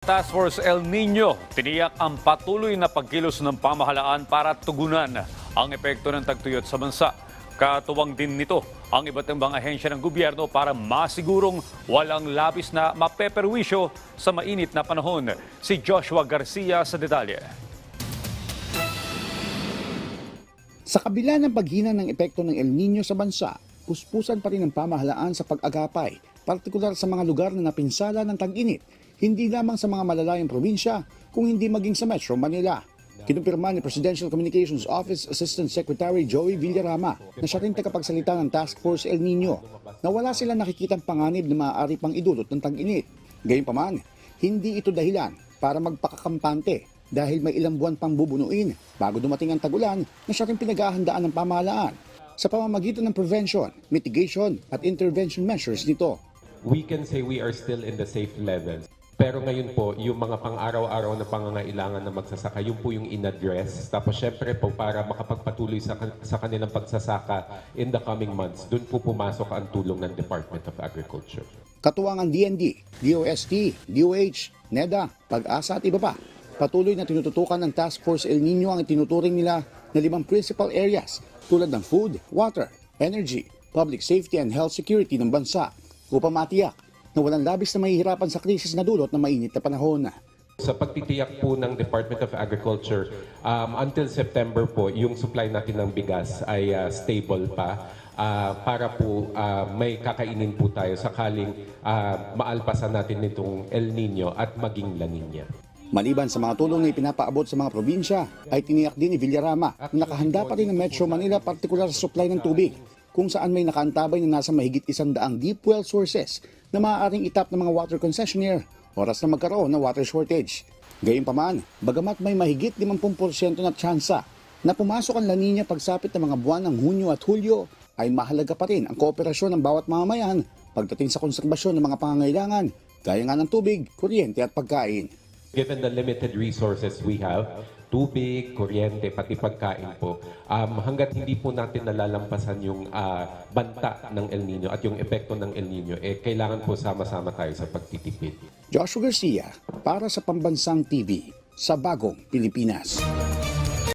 Task Force El Nino tiniyak ang patuloy na pagkilos ng pamahalaan para tugunan ang epekto ng tagtuyot sa bansa. Katuwang din nito ang iba't ibang ahensya ng gobyerno para masigurong walang labis na mapeperwisyo sa mainit na panahon. Si Joshua Garcia sa detalye. Sa kabila ng paghina ng epekto ng El Nino sa bansa, puspusan pa rin ang pamahalaan sa pag-agapay, partikular sa mga lugar na napinsala ng tag-init, hindi lamang sa mga malalayang probinsya, kung hindi maging sa Metro Manila. Kinumpirma ni Presidential Communications Office Assistant Secretary Joey Villarama na siya rin tagapagsalita ng Task Force El Nino na wala silang nakikitang panganib na maaari pang idulot ng tag-init. Gayunpaman, hindi ito dahilan para magpakakampante dahil may ilang buwan pang bubunuin bago dumating ang tagulan na siya rin pinaghahandaan ng pamahalaan sa pamamagitan ng prevention, mitigation at intervention measures nito. we can say we are still in the safe levels. Pero ngayon po, yung mga pang-araw-araw na pangangailangan na magsasaka, yun po yung in-address. Tapos syempre po, para makapagpatuloy sa, sa kanilang pagsasaka in the coming months, dun po pumasok ang tulong ng Department of Agriculture. Katuwang ang DND, DOST, DOH, NEDA, Pag-asa at iba pa. Patuloy na tinututukan ng Task Force El Nino ang tinuturing nila na limang principal areas tulad ng food, water, energy, public safety and health security ng bansa upang matiyak na walang labis na mahihirapan sa krisis na dulot ng mainit na panahon. Sa pagtitiyak po ng Department of Agriculture, um, until September po, yung supply natin ng bigas ay uh, stable pa. ah, para po ah, may kakainin po tayo sakaling ah, maalpasan natin nitong El Nino at maging La Nina. Maliban sa mga tulong na ipinapaabot sa mga probinsya, ay tiniyak din ni Villarama na nakahanda pa rin ang Metro Manila partikular sa supply ng tubig, kung saan may nakaantabay na nasa mahigit isang daang deep well sources na maaaring itap ng mga water concessionaire oras na magkaroon ng water shortage. Gayunpaman, bagamat may mahigit 50% na tsansa na pumasok ang La Nina pagsapit ng mga buwan ng Hunyo at Hulyo, ay mahalaga pa rin ang kooperasyon ng bawat mamamayan pagdating sa konserbasyon ng mga pangangailangan, gaya nga ng tubig, kuryente at pagkain. Given the limited resources we have, tubig, kuryente, pati pagkain po, um, hanggat hindi po natin nalalampasan yung ah, banta ng El Nino at yung epekto ng El Nino, eh, kailangan po sama-sama tayo sa pagtitipid. Joshua Garcia para sa Pambansang TV sa Bagong Pilipinas.